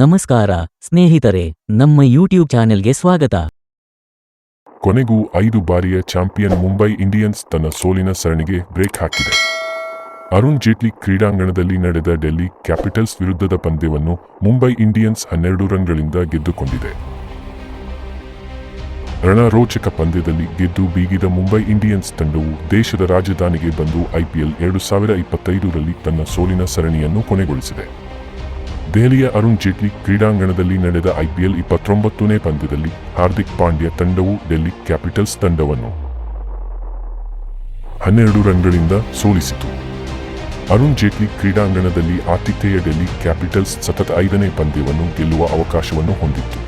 ನಮಸ್ಕಾರ, ಸ್ನೇಹಿತರೆ, ನಮ್ಮ ಯೂಟ್ಯೂಬ್ ಚಾನೆಲ್ಗೆ ಸ್ವಾಗತ. ಕೊನೆಗೂ ಐದು ಬಾರಿಯ ಚಾಂಪಿಯನ್ ಮುಂಬೈ ಇಂಡಿಯನ್ಸ್ ತನ್ನ ಸೋಲಿನ ಸರಣಿಗೆ ಬ್ರೇಕ್ ಹಾಕಿದೆ. ಅರುಣ್ ಜೇಟ್ಲಿ ಕ್ರೀಡಾಂಗಣದಲ್ಲಿ ನಡೆದ ಡೆಲ್ಲಿ ಕ್ಯಾಪಿಟಲ್ಸ್ ವಿರುದ್ಧದ ಪಂದ್ಯವನ್ನು ಮುಂಬೈ ಇಂಡಿಯನ್ಸ್ ಹನ್ನೆರಡು ರನ್ಗಳಿಂದ ಗೆದ್ದುಕೊಂಡಿದೆ. ರಣರೋಚಕ ಪಂದ್ಯದಲ್ಲಿ ಗೆದ್ದು ಬೀಗಿದ ಮುಂಬೈ ಇಂಡಿಯನ್ಸ್ ತಂಡವು ದೇಶದ ರಾಜಧಾನಿಗೆ ಬಂದು ಐಪಿಎಲ್ ಎರಡು ಸಾವಿರ ಇಪ್ಪತ್ತೈದರಲ್ಲಿ ತನ್ನ ಸೋಲಿನ ಸರಣಿಯನ್ನು ಕೊನೆಗೊಳಿಸಿದೆ. ದೆಹಲಿಯ ಅರುಣ್ ಜೇಟ್ಲಿ ಕ್ರೀಡಾಂಗಣದಲ್ಲಿ ನಡೆದ ಐಪಿಎಲ್ ಇಪ್ಪತ್ತೊಂಬತ್ತನೇ ಪಂದ್ಯದಲ್ಲಿ ಹಾರ್ದಿಕ್ ಪಾಂಡ್ಯ ತಂಡವು ಡೆಲ್ಲಿ ಕ್ಯಾಪಿಟಲ್ಸ್ ತಂಡವನ್ನು ಹನ್ನೆರಡು ರನ್ಗಳಿಂದ ಸೋಲಿಸಿತು. ಅರುಣ್ ಜೇಟ್ಲಿ ಕ್ರೀಡಾಂಗಣದಲ್ಲಿ ಆತಿಥೇಯ ಡೆಲ್ಲಿ ಕ್ಯಾಪಿಟಲ್ಸ್ ಸತತ ಐದನೇ ಪಂದ್ಯವನ್ನು ಗೆಲ್ಲುವ ಅವಕಾಶವನ್ನು ಹೊಂದಿತ್ತು.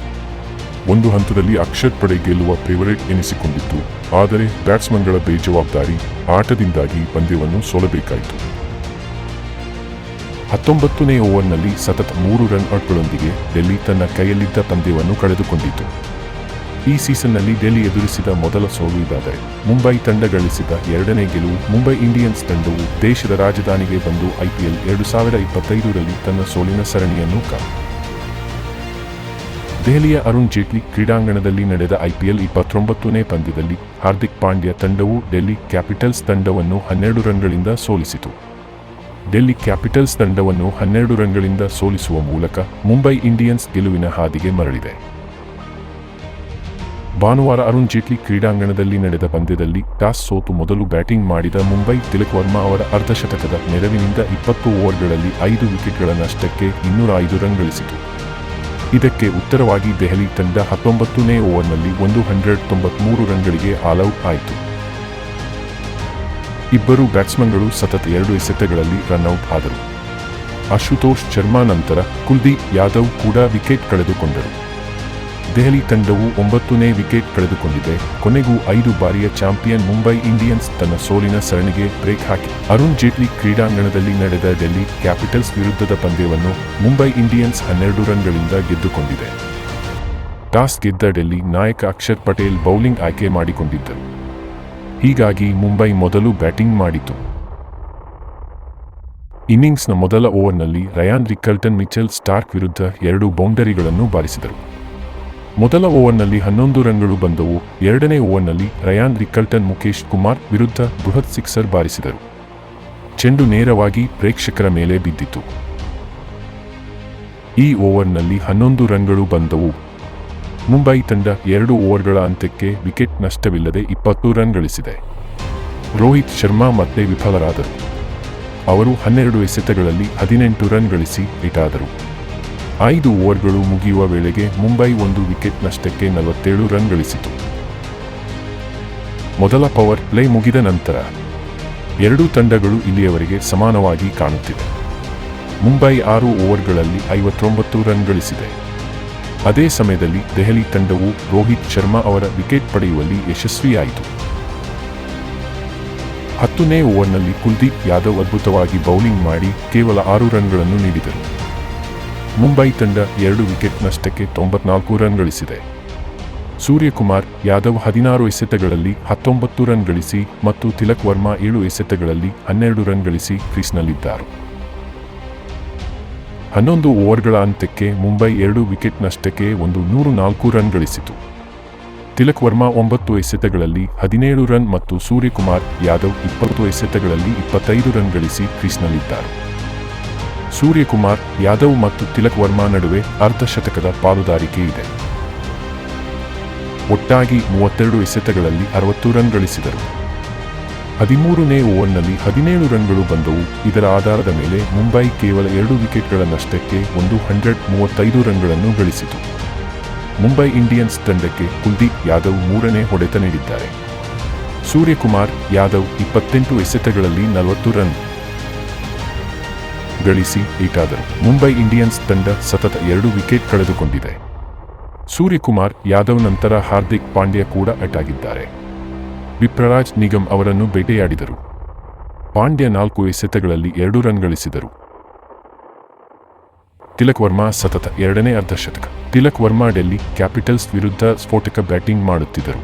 ಒಂದು ಹಂತದಲ್ಲಿ ಅಕ್ಷರ್ ಪಡೆ ಗೆಲ್ಲುವ ಫೇವರೇಟ್ ಎನಿಸಿಕೊಂಡಿತ್ತು, ಆದರೆ ಬ್ಯಾಟ್ಸ್ಮನ್ಗಳ ಬೇಜವಾಬ್ದಾರಿ ಆಟದಿಂದಾಗಿ ಪಂದ್ಯವನ್ನು ಸೋಲಬೇಕಾಯಿತು. ಹತ್ತೊಂಬತ್ತನೇ ಓವರ್ನಲ್ಲಿ ಸತತ ಮೂರು ರನ್ ಔಟ್ಗಳೊಂದಿಗೆ ಡೆಲ್ಲಿ ತನ್ನ ಕೈಯಲ್ಲಿದ್ದ ಪಂದ್ಯವನ್ನು ಕಳೆದುಕೊಂಡಿತು. ಈ ಸೀಸನ್ನಲ್ಲಿ ಡೆಲ್ಲಿ ಎದುರಿಸಿದ ಮೊದಲ ಸೋಲು ಇದಾದರೆ, ಮುಂಬೈ ತಂಡ ಗಳಿಸಿದ ಎರಡನೇ ಗೆಲುವು ಮುಂಬೈ ಇಂಡಿಯನ್ಸ್ ತಂಡವು ದೇಶದ ರಾಜಧಾನಿಗೆ ಬಂದು ಐಪಿಎಲ್ ಎರಡು ಸಾವಿರ ಇಪ್ಪತ್ತೈದರಲ್ಲಿ ತನ್ನ ಸೋಲಿನ ಸರಣಿಯನ್ನು ಕ ದೆಹಲಿಯ ಅರುಣ್ ಜೇಟ್ಲಿ ಕ್ರೀಡಾಂಗಣದಲ್ಲಿ ನಡೆದ ಐಪಿಎಲ್ ಇಪ್ಪತ್ತೊಂಬತ್ತನೇ ಪಂದ್ಯದಲ್ಲಿ ಹಾರ್ದಿಕ್ ಪಾಂಡ್ಯ ತಂಡವು ಡೆಲ್ಲಿ ಕ್ಯಾಪಿಟಲ್ಸ್ ತಂಡವನ್ನು ಹನ್ನೆರಡು ರನ್ಗಳಿಂದ ಸೋಲಿಸಿತು. ಡೆಲ್ಲಿ ಕ್ಯಾಪಿಟಲ್ಸ್ ತಂಡವನ್ನು ಹನ್ನೆರಡು ರನ್ಗಳಿಂದ ಸೋಲಿಸುವ ಮೂಲಕ ಮುಂಬೈ ಇಂಡಿಯನ್ಸ್ ಗೆಲುವಿನ ಹಾದಿಗೆ ಮರಳಿದೆ. ಭಾನುವಾರ ಅರುಣ್ ಜೇಟ್ಲಿ ಕ್ರೀಡಾಂಗಣದಲ್ಲಿ ನಡೆದ ಪಂದ್ಯದಲ್ಲಿ ಟಾಸ್ ಸೋತು ಮೊದಲು ಬ್ಯಾಟಿಂಗ್ ಮಾಡಿದ ಮುಂಬೈ ತಿಲಕ್ ವರ್ಮಾ ಅವರ ಅರ್ಧಶತಕದ ನೆರವಿನಿಂದ ಇಪ್ಪತ್ತು ಓವರ್ಗಳಲ್ಲಿ ಐದು ವಿಕೆಟ್ಗಳ ನಷ್ಟಕ್ಕೆ ಇನ್ನೂರ ಐದು ರನ್ ಗಳಿಸಿತು. ಇದಕ್ಕೆ ಉತ್ತರವಾಗಿ ದೆಹಲಿ ತಂಡ ಹತ್ತೊಂಬತ್ತನೇ ಓವರ್ನಲ್ಲಿ ಒಂದು ಹಂಡ್ರೆಡ್ ತೊಂಬತ್ಮೂರು ರನ್ಗಳಿಗೆ ಆಲ್ಔಟ್ ಆಯಿತು. ಇಬ್ಬರು ಬ್ಯಾಟ್ಸ್ಮನ್ಗಳು ಸತತ ಎರಡು ಎಸೆತಗಳಲ್ಲಿ ರನ್ಔಟ್ ಆದರು. ಅಶುತೋಷ್ ಶರ್ಮಾ ನಂತರ ಕುಲ್ದೀಪ್ ಯಾದವ್ ಕೂಡ ವಿಕೆಟ್ ಕಳೆದುಕೊಂಡರು. ದೆಹಲಿ ತಂಡವು ಒಂಬತ್ತನೇ ವಿಕೆಟ್ ಕಳೆದುಕೊಂಡಿದೆ. ಕೊನೆಗೂ ಐದು ಬಾರಿಯ ಚಾಂಪಿಯನ್ ಮುಂಬೈ ಇಂಡಿಯನ್ಸ್ ತನ್ನ ಸೋಲಿನ ಸರಣಿಗೆ ಬ್ರೇಕ್ ಹಾಕಿ. ಅರುಣ್ ಜೇಟ್ಲಿ ಕ್ರೀಡಾಂಗಣದಲ್ಲಿ ನಡೆದ ಡೆಲ್ಲಿ ಕ್ಯಾಪಿಟಲ್ಸ್ ವಿರುದ್ಧದ ಪಂದ್ಯವನ್ನು ಮುಂಬೈ ಇಂಡಿಯನ್ಸ್ ಹನ್ನೆರಡು ರನ್ಗಳಿಂದ ಗೆದ್ದುಕೊಂಡಿದೆ. ಟಾಸ್ ಗೆದ್ದ ಡೆಲ್ಲಿ ನಾಯಕ ಅಕ್ಷರ್ ಪಟೇಲ್ ಬೌಲಿಂಗ್ ಆಯ್ಕೆ ಮಾಡಿಕೊಂಡಿದ್ದರು. ಹೀಗಾಗಿ ಮುಂಬೈ ಮೊದಲು ಬ್ಯಾಟಿಂಗ್ ಮಾಡಿತು. ಇನ್ನಿಂಗ್ಸ್ನ ಮೊದಲ ಓವರ್ನಲ್ಲಿ ರಯಾನ್ ರಿಕಲ್ಟನ್ ಮಿಚೆಲ್ ಸ್ಟಾರ್ಕ್ ವಿರುದ್ಧ ಎರಡು ಬೌಂಡರಿಗಳನ್ನು ಬಾರಿಸಿದರು. ಮೊದಲ ಓವರ್ನಲ್ಲಿ ಹನ್ನೊಂದು ರನ್ಗಳು ಬಂದವು, ಎರಡನೇ ಓವರ್ನಲ್ಲಿ ರಯಾನ್ ರಿಕಲ್ಟನ್ ಮುಖೇಶ್ ಕುಮಾರ್ ವಿರುದ್ಧ ಬೃಹತ್ ಸಿಕ್ಸರ್ ಬಾರಿಸಿದರು. ಚೆಂಡು ನೇರವಾಗಿ ಪ್ರೇಕ್ಷಕರ ಮೇಲೆ ಬಿದ್ದಿತು. ಈ ಓವರ್ನಲ್ಲಿ ಹನ್ನೊಂದು ರನ್ಗಳು ಬಂದವು ಮುಂಬೈ ತಂಡ ಎರಡು ಓವರ್ಗಳ ಅಂತ್ಯಕ್ಕೆ ವಿಕೆಟ್ ನಷ್ಟವಿಲ್ಲದೆ ಇಪ್ಪತ್ತು ರನ್ ಗಳಿಸಿದೆ. ರೋಹಿತ್ ಶರ್ಮಾ ಮತ್ತೆ ವಿಫಲರಾದರು. ಅವರು ಹನ್ನೆರಡು ಎಸೆತಗಳಲ್ಲಿ ಹದಿನೆಂಟು ರನ್ ಗಳಿಸಿ ಇಟಾದರು ಐದು ಓವರ್ಗಳು ಮುಗಿಯುವ ವೇಳೆಗೆ ಮುಂಬೈ ಒಂದು ವಿಕೆಟ್ ನಷ್ಟಕ್ಕೆ ನಲವತ್ತೇಳು ರನ್ ಗಳಿಸಿತು. ಮೊದಲ ಪವರ್ ಪ್ಲೇ ಮುಗಿದ ನಂತರ ಎರಡೂ ತಂಡಗಳು ಇಲ್ಲಿಯವರೆಗೆ ಸಮಾನವಾಗಿ ಕಾಣುತ್ತಿವೆ. ಮುಂಬೈ ಆರು ಓವರ್ಗಳಲ್ಲಿ ಐವತ್ತೊಂಬತ್ತು ರನ್ ಗಳಿಸಿದೆ. ಅದೇ ಸಮಯದಲ್ಲಿ ದೆಹಲಿ ತಂಡವು ರೋಹಿತ್ ಶರ್ಮಾ ಅವರ ವಿಕೆಟ್ ಪಡೆಯುವಲ್ಲಿ ಯಶಸ್ವಿಯಾಯಿತು. ಹತ್ತನೇ ಓವರ್ನಲ್ಲಿ ಕುಲ್ದೀಪ್ ಯಾದವ್ ಅದ್ಭುತವಾಗಿ ಬೌಲಿಂಗ್ ಮಾಡಿ ಕೇವಲ ಆರು ರನ್ಗಳನ್ನು ನೀಡಿದರು. ಮುಂಬೈ ತಂಡ ಎರಡು ವಿಕೆಟ್ ನಷ್ಟಕ್ಕೆ ತೊಂಬತ್ನಾಲ್ಕು ರನ್ ಗಳಿಸಿದೆ. ಸೂರ್ಯಕುಮಾರ್ ಯಾದವ್ ಹದಿನಾರು ಎಸೆತಗಳಲ್ಲಿ ಹತ್ತೊಂಬತ್ತು ರನ್ ಗಳಿಸಿ ಮತ್ತು ತಿಲಕ್ ವರ್ಮಾ ಏಳು ಎಸೆತಗಳಲ್ಲಿ ಹನ್ನೆರಡು ರನ್ ಗಳಿಸಿ ಕ್ರೀಸ್ನಲ್ಲಿದ್ದಾರೆ. ಹನ್ನೊಂದು ಓವರ್ಗಳ ಅಂತ್ಯಕ್ಕೆ ಮುಂಬೈ ಎರಡು ವಿಕೆಟ್ ನಷ್ಟಕ್ಕೆ ಒಂದು ನೂರು ನಾಲ್ಕು ರನ್ ಗಳಿಸಿತು. ತಿಲಕ್ ವರ್ಮಾ ಒಂಬತ್ತು ಎಸೆತಗಳಲ್ಲಿ ಹದಿನೇಳು ರನ್ ಮತ್ತು ಸೂರ್ಯಕುಮಾರ್ ಯಾದವ್ ಇಪ್ಪತ್ತು ಎಸೆತಗಳಲ್ಲಿ ಇಪ್ಪತ್ತೈದು ರನ್ ಗಳಿಸಿ ಕ್ರೀಸ್ನಲ್ಲಿದ್ದಾರೆ. ಸೂರ್ಯಕುಮಾರ್, ಯಾದವ್ ಮತ್ತು ತಿಲಕ್ ವರ್ಮಾ ನಡುವೆ ಅರ್ಧಶತಕದ ಪಾಲುದಾರಿಕೆ ಇದೆ. ಒಟ್ಟಾಗಿ ಮೂವತ್ತೆರಡು ಎಸೆತಗಳಲ್ಲಿ ಅರವತ್ತು ರನ್ ಗಳಿಸಿದರು. ಹದಿಮೂರನೇ ಓವರ್ನಲ್ಲಿ ಹದಿನೇಳು ರನ್ಗಳು ಬಂದವು. ಇದರ ಆಧಾರದ ಮೇಲೆ ಮುಂಬೈ ಕೇವಲ ಎರಡು ವಿಕೆಟ್ಗಳ ನಷ್ಟಕ್ಕೆ ಒಂದು ಹಂಡ್ರೆಡ್ ಮೂವತ್ತೈದು ರನ್ಗಳನ್ನು ಗಳಿಸಿತು. ಮುಂಬೈ ಇಂಡಿಯನ್ಸ್ ತಂಡಕ್ಕೆ ಕುಲ್ದೀಪ್ ಯಾದವ್ ಮೂರನೇ ಹೊಡೆತ ನೀಡಿದ್ದಾರೆ. ಸೂರ್ಯಕುಮಾರ್ ಯಾದವ್ ಇಪ್ಪತ್ತೆಂಟು ಎಸೆತಗಳಲ್ಲಿ ನಲವತ್ತು ರನ್ ಗಳಿಸಿ ಈಟಾದರು. ಮುಂಬೈ ಇಂಡಿಯನ್ಸ್ ತಂಡ ಸತತ ಎರಡು ವಿಕೆಟ್ ಕಳೆದುಕೊಂಡಿದೆ. ಸೂರ್ಯಕುಮಾರ್ ಯಾದವ್ ನಂತರ ಹಾರ್ದಿಕ್ ಪಾಂಡ್ಯ ಕೂಡ ಅಟ್ಟಾಗಿದ್ದಾರೆ ವಿಪ್ರರಾಜ್ ನಿಗಮ್ ಅವರನ್ನು ಬೇಟೆಯಾಡಿದರು. ಪಾಂಡ್ಯ ನಾಲ್ಕು ಎಸೆತಗಳಲ್ಲಿ ಎರಡು ರನ್ ಗಳಿಸಿದರು. ತಿಲಕ್ ವರ್ಮಾ ಸತತ ಎರಡನೇ ಅರ್ಧಶತಕ ತಿಲಕ್ ವರ್ಮಾ ಡೆಲ್ಲಿ ಕ್ಯಾಪಿಟಲ್ಸ್ ವಿರುದ್ಧ ಸ್ಫೋಟಕ ಬ್ಯಾಟಿಂಗ್ ಮಾಡುತ್ತಿದ್ದರು.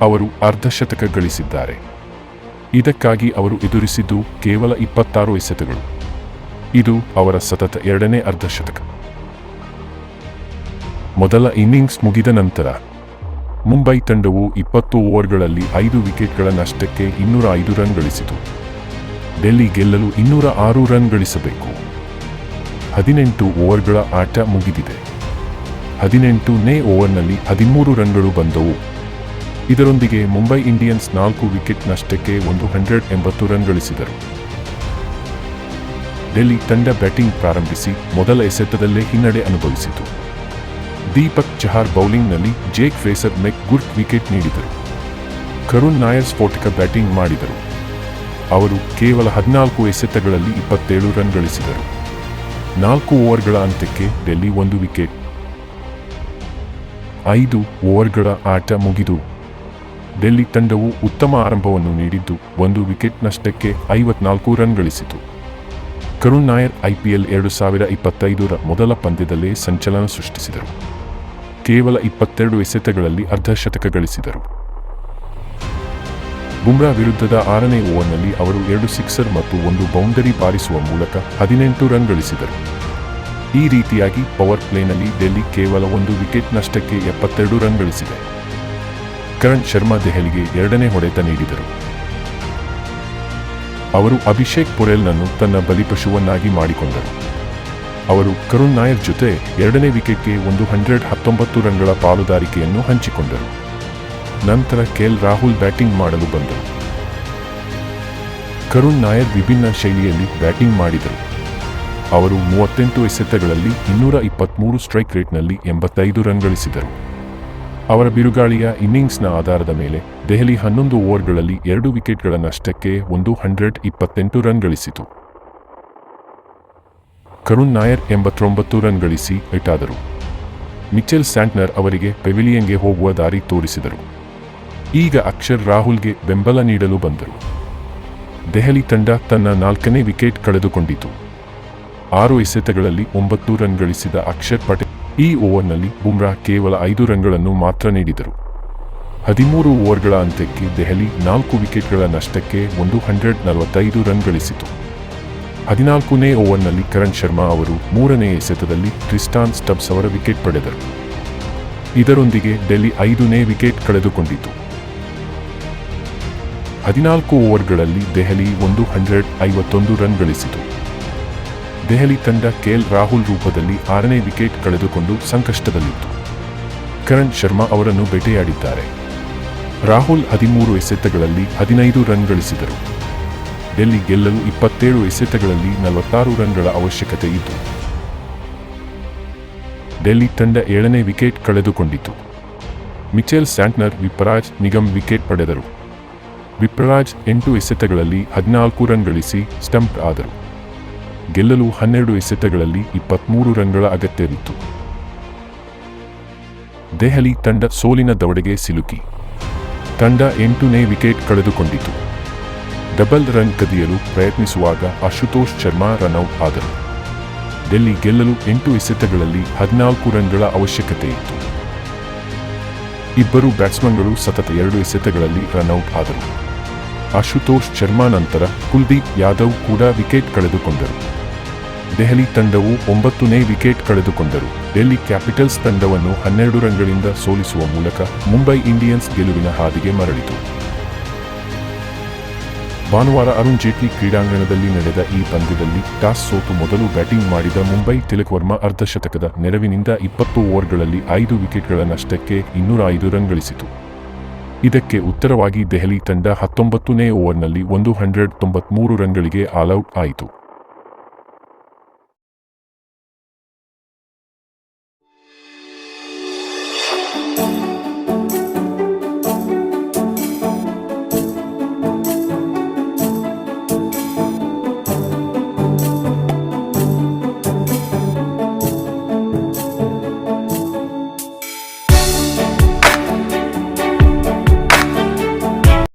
ಅವರು ಅರ್ಧಶತಕ ಗಳಿಸಿದ್ದಾರೆ. ಇದಕ್ಕಾಗಿ ಅವರು ಎದುರಿಸಿದ್ದು ಕೇವಲ ಇಪ್ಪತ್ತಾರು ಎಸೆತಗಳು. ಇದು ಅವರ ಸತತ ಎರಡನೇ ಅರ್ಧಶತಕ ಮೊದಲ ಇನ್ನಿಂಗ್ಸ್ ಮುಗಿದ ನಂತರ ಮುಂಬೈ ತಂಡವು ಇಪ್ಪತ್ತು ಓವರ್ಗಳಲ್ಲಿ ಐದು ವಿಕೆಟ್ಗಳ ನಷ್ಟಕ್ಕೆ ಇನ್ನೂರ ಐದು ರನ್ ಗಳಿಸಿತು. ಡೆಲ್ಲಿ ಗೆಲ್ಲಲು ಇನ್ನೂರ ಆರು ರನ್ ಗಳಿಸಬೇಕು. ಹದಿನೆಂಟು ಓವರ್ಗಳ ಆಟ ಮುಗಿದಿದೆ. ಹದಿನೆಂಟನೇ ಓವರ್ನಲ್ಲಿ ಹದಿಮೂರು ರನ್ಗಳು ಬಂದವು. ಇದರೊಂದಿಗೆ ಮುಂಬೈ ಇಂಡಿಯನ್ಸ್ ನಾಲ್ಕು ವಿಕೆಟ್ ನಷ್ಟಕ್ಕೆ ಒಂದು ಹಂಡ್ರೆಡ್ ಎಂಬತ್ತು ರನ್ ಗಳಿಸಿದರು. ಡೆಲ್ಲಿ ತಂಡ ಬ್ಯಾಟಿಂಗ್ ಪ್ರಾರಂಭಿಸಿ ಮೊದಲ ಎಸೆತದಲ್ಲೇ ಹಿನ್ನಡೆ ಅನುಭವಿಸಿತು. ದೀಪಕ್ ಚಹಾರ್ ಬೌಲಿಂಗ್ನಲ್ಲಿ Jake Fraser McGurk wicket ನೀಡಿದರು. ಕರುಣ್ ನಾಯರ್ ಸ್ಫೋಟಕ ಬ್ಯಾಟಿಂಗ್ ಮಾಡಿದರು. ಅವರು ಕೇವಲ ಹದಿನಾಲ್ಕು ಎಸೆತಗಳಲ್ಲಿ ಇಪ್ಪತ್ತೇಳು ರನ್ ಗಳಿಸಿದರು. ನಾಲ್ಕು ಓವರ್ಗಳ ಅಂತ್ಯಕ್ಕೆ ಡೆಲ್ಲಿ ಒಂದು ವಿಕೆಟ್. ಐದು ಓವರ್ಗಳ ಆಟ ಮುಗಿದು ಡೆಲ್ಲಿ ತಂಡವು ಉತ್ತಮ ಆರಂಭವನ್ನು ನೀಡಿದ್ದು ಒಂದು ವಿಕೆಟ್ ನಷ್ಟಕ್ಕೆ ಐವತ್ನಾಲ್ಕು ರನ್ ಗಳಿಸಿತು. ಕರುಣ್ ನಾಯರ್ ಐಪಿಎಲ್ ಎರಡು ಸಾವಿರ ಇಪ್ಪತ್ತೈದರ ಮೊದಲ ಪಂದ್ಯದಲ್ಲೇ ಸಂಚಲನ ಸೃಷ್ಟಿಸಿದರು. ಕೇವಲ ಇಪ್ಪತ್ತೆರಡು ಎಸೆತಗಳಲ್ಲಿ ಅರ್ಧಶತಕ ಗಳಿಸಿದರು. ಬುಮ್ರಾ ವಿರುದ್ಧದ ಆರನೇ ಓವರ್ನಲ್ಲಿ ಅವರು ಎರಡು ಸಿಕ್ಸರ್ ಮತ್ತು ಒಂದು ಬೌಂಡರಿ ಬಾರಿಸುವ ಮೂಲಕ ಹದಿನೆಂಟು ರನ್ ಗಳಿಸಿದರು. ಈ ರೀತಿಯಾಗಿ ಪವರ್ ಪ್ಲೇನಲ್ಲಿ ಡೆಲ್ಲಿ ಕೇವಲ ಒಂದು ವಿಕೆಟ್ ನಷ್ಟಕ್ಕೆ ಎಪ್ಪತ್ತೆರಡು ರನ್ ಗಳಿಸಿದೆ. ಕರಣ್ ಶರ್ಮಾ ದೆಹಲಿಗೆ ಎರಡನೇ ಹೊಡೆತ ನೀಡಿದರು. ಅವರು ಅಭಿಷೇಕ್ ಪೊರೆಲ್ನನ್ನು ತನ್ನ ಬಲಿಪಶುವನ್ನಾಗಿ ಮಾಡಿಕೊಂಡರು. ಅವರು ಕರುಣ್ ನಾಯರ್ ಜೊತೆ ಎರಡನೇ ವಿಕೆಟ್ಗೆ ಒಂದು ಹಂಡ್ರೆಡ್ ಹತ್ತೊಂಬತ್ತು ರನ್ಗಳ ಪಾಲುದಾರಿಕೆಯನ್ನು ಹಂಚಿಕೊಂಡರು. ನಂತರ ಕೆಎಲ್ ರಾಹುಲ್ ಬ್ಯಾಟಿಂಗ್ ಮಾಡಲು ಬಂದರು. ಕರುಣ್ ನಾಯರ್ ವಿಭಿನ್ನ ಶೈಲಿಯಲ್ಲಿ ಬ್ಯಾಟಿಂಗ್ ಮಾಡಿದರು. ಅವರು ಮೂವತ್ತೆಂಟು ಎಸೆತಗಳಲ್ಲಿ ಇನ್ನೂರ ಇಪ್ಪತ್ಮೂರು ಸ್ಟ್ರೈಕ್ ರೇಟ್ನಲ್ಲಿ ಎಂಬತ್ತೈದು ರನ್ ಗಳಿಸಿದರು. ಅವರ ಬಿರುಗಾಳಿಯ ಇನ್ನಿಂಗ್ಸ್ನ ಆಧಾರದ ಮೇಲೆ ದೆಹಲಿ ಹನ್ನೊಂದು ಓವರ್ಗಳಲ್ಲಿ ಎರಡು ವಿಕೆಟ್ಗಳ ನಷ್ಟಕ್ಕೆ ಒಂದು ಹಂಡ್ರೆಡ್ ಇಪ್ಪತ್ತೆಂಟು ರನ್ ಗಳಿಸಿತು. ಕರುಣ್ ನಾಯರ್ ಎಂಬತ್ತೊಂಬತ್ತು ರನ್ ಗಳಿಸಿ ಇಟ್ಟಾದರು ಮಿಚೆಲ್ ಸ್ಯಾಂಟ್ನರ್ ಅವರಿಗೆ ಪೆವಿಲಿಯನ್ಗೆ ಹೋಗುವ ದಾರಿ ತೋರಿಸಿದರು. ಈಗ ಅಕ್ಷರ್ ರಾಹುಲ್ಗೆ ಬೆಂಬಲ ನೀಡಲು ಬಂದರು. ದೆಹಲಿ ತಂಡ ತನ್ನ ನಾಲ್ಕನೇ ವಿಕೆಟ್ ಕಳೆದುಕೊಂಡಿತು. ಆರು ಎಸೆತಗಳಲ್ಲಿ ಒಂಬತ್ತು ರನ್ ಗಳಿಸಿದ ಅಕ್ಷರ್ ಪಟೇಲ್ ಈ ಓವರ್ನಲ್ಲಿ ಬುಮ್ರಾ ಕೇವಲ ಐದು ರನ್ಗಳನ್ನು ಮಾತ್ರ ನೀಡಿದರು. ಹದಿಮೂರು ಓವರ್ಗಳ ಅಂತ್ಯಕ್ಕೆ ದೆಹಲಿ ನಾಲ್ಕು ವಿಕೆಟ್ಗಳ ನಷ್ಟಕ್ಕೆ ಒಂದು ಹಂಡ್ರೆಡ್ ನಲವತ್ತೈದು ರನ್ ಗಳಿಸಿತು. ಹದಿನಾಲ್ಕನೇ ಓವರ್ನಲ್ಲಿ ಕರಣ್ ಶರ್ಮಾ ಅವರು ಮೂರನೇ ಎಸೆತದಲ್ಲಿ ಟ್ರಿಸ್ಟಾನ್ ಸ್ಟಬ್ಸ್ ಅವರ ವಿಕೆಟ್ ಪಡೆದರು. ಇದರೊಂದಿಗೆ ಡೆಲ್ಲಿ ಐದನೇ ವಿಕೆಟ್ ಕಳೆದುಕೊಂಡಿತು. ಹದಿನಾಲ್ಕು ಓವರ್ಗಳಲ್ಲಿ ದೆಹಲಿ ಒಂದು ಹಂಡ್ರೆಡ್ ಐವತ್ತೊಂದು ರನ್ ಗಳಿಸಿತು. ದೆಹಲಿ ತಂಡ ಕೆಎಲ್ ರಾಹುಲ್ ರೂಪದಲ್ಲಿ ಆರನೇ ವಿಕೆಟ್ ಕಳೆದುಕೊಂಡು ಸಂಕಷ್ಟದಲ್ಲಿತ್ತು. ಕರಣ್ ಶರ್ಮಾ ಅವರನ್ನು ಬೇಟೆಯಾಡಿದ್ದಾರೆ. ರಾಹುಲ್ ಹದಿಮೂರು ಎಸೆತಗಳಲ್ಲಿ ಹದಿನೈದು ರನ್ ಗಳಿಸಿದರು. ಡೆಲ್ಲಿ ಗೆಲ್ಲಲು ಇಪ್ಪತ್ತೇಳು ಎಸೆತಗಳಲ್ಲಿ ನಲವತ್ತಾರು ರನ್ಗಳ ಅವಶ್ಯಕತೆ ಇತ್ತು. ಡೆಲ್ಲಿ ತಂಡ ಏಳನೇ wicket ಕಳೆದುಕೊಂಡಿತು. Mitchell Santner Vipraj Nigam wicket ಪಡೆದರು. ವಿಪ್ರಾಜ್ ಎಂಟು ಎಸೆತಗಳಲ್ಲಿ ಹದಿನಾಲ್ಕು ರನ್ ಗಳಿಸಿ ಸ್ಟಂಪ್ ಆದರು. ಗೆಲ್ಲಲು ಹನ್ನೆರಡು ಎಸೆತಗಳಲ್ಲಿ ಇಪ್ಪತ್ಮೂರು ರನ್ಗಳ ಅಗತ್ಯವಿತ್ತು. ದೆಹಲಿ ತಂಡ ಸೋಲಿನ ದವಡೆಗೆ ಸಿಲುಕಿ. ತಂಡ ಎಂಟನೇ ವಿಕೆಟ್ ಕಳೆದುಕೊಂಡಿತು. ಡಬಲ್ ರನ್ ಕದಿಯಲು ಪ್ರಯತ್ನಿಸುವಾಗ ಅಶುತೋಷ್ ಶರ್ಮಾ ರನ್ಔಟ್ ಆದರು. ಡೆಲ್ಲಿ ಗೆಲ್ಲಲು ಎಂಟು ಎಸೆತಗಳಲ್ಲಿ ಹದಿನಾಲ್ಕು ರನ್ಗಳ ಅವಶ್ಯಕತೆ ಇತ್ತು. ಇಬ್ಬರು ಬ್ಯಾಟ್ಸ್ಮನ್ಗಳು ಸತತ ಎರಡು ಎಸೆತಗಳಲ್ಲಿ ರನ್ಔಟ್ ಆದರು. ಆಶುತೋಷ್ ಶರ್ಮಾ ನಂತರ ಕುಲ್ದೀಪ್ ಯಾದವ್ ಕೂಡ ವಿಕೆಟ್ ಕಳೆದುಕೊಂಡರು. ದೆಹಲಿ ತಂಡವು ಒಂಬತ್ತನೇ ವಿಕೆಟ್ ಕಳೆದುಕೊಂಡರು. ಡೆಲ್ಲಿ ಕ್ಯಾಪಿಟಲ್ಸ್ ತಂಡವನ್ನು ಹನ್ನೆರಡು ರನ್ಗಳಿಂದ ಸೋಲಿಸುವ ಮೂಲಕ ಮುಂಬೈ ಇಂಡಿಯನ್ಸ್ ಗೆಲುವಿನ ಹಾದಿಗೆ ಮರಳಿತು. ಭಾನುವಾರ ಅರುಣ್ ಜೇಟ್ಲಿ ಕ್ರೀಡಾಂಗಣದಲ್ಲಿ ನಡೆದ ಈ ಪಂದ್ಯದಲ್ಲಿ ಟಾಸ್ ಸೋತು ಮೊದಲು ಬ್ಯಾಟಿಂಗ್ ಮಾಡಿದ ಮುಂಬೈ ತಿಲಕ್ ವರ್ಮಾ ಅರ್ಧಶತಕದ ನೆರವಿನಿಂದ ಇಪ್ಪತ್ತು ಓವರ್ಗಳಲ್ಲಿ ಐದು ವಿಕೆಟ್ಗಳ ನಷ್ಟಕ್ಕೆ ಇನ್ನೂರ ಐದು ರನ್ ಗಳಿಸಿತು. ಇದಕ್ಕೆ ಉತ್ತರವಾಗಿ ದೆಹಲಿ ತಂಡ ಹತ್ತೊಂಬತ್ತನೇ ಓವರ್ನಲ್ಲಿ ಒಂದು ಹಂಡ್ರೆಡ್ ತೊಂಬತ್ಮೂರು ರನ್ಗಳಿಗೆ ಆಲ್ಔಟ್ ಆಯಿತು.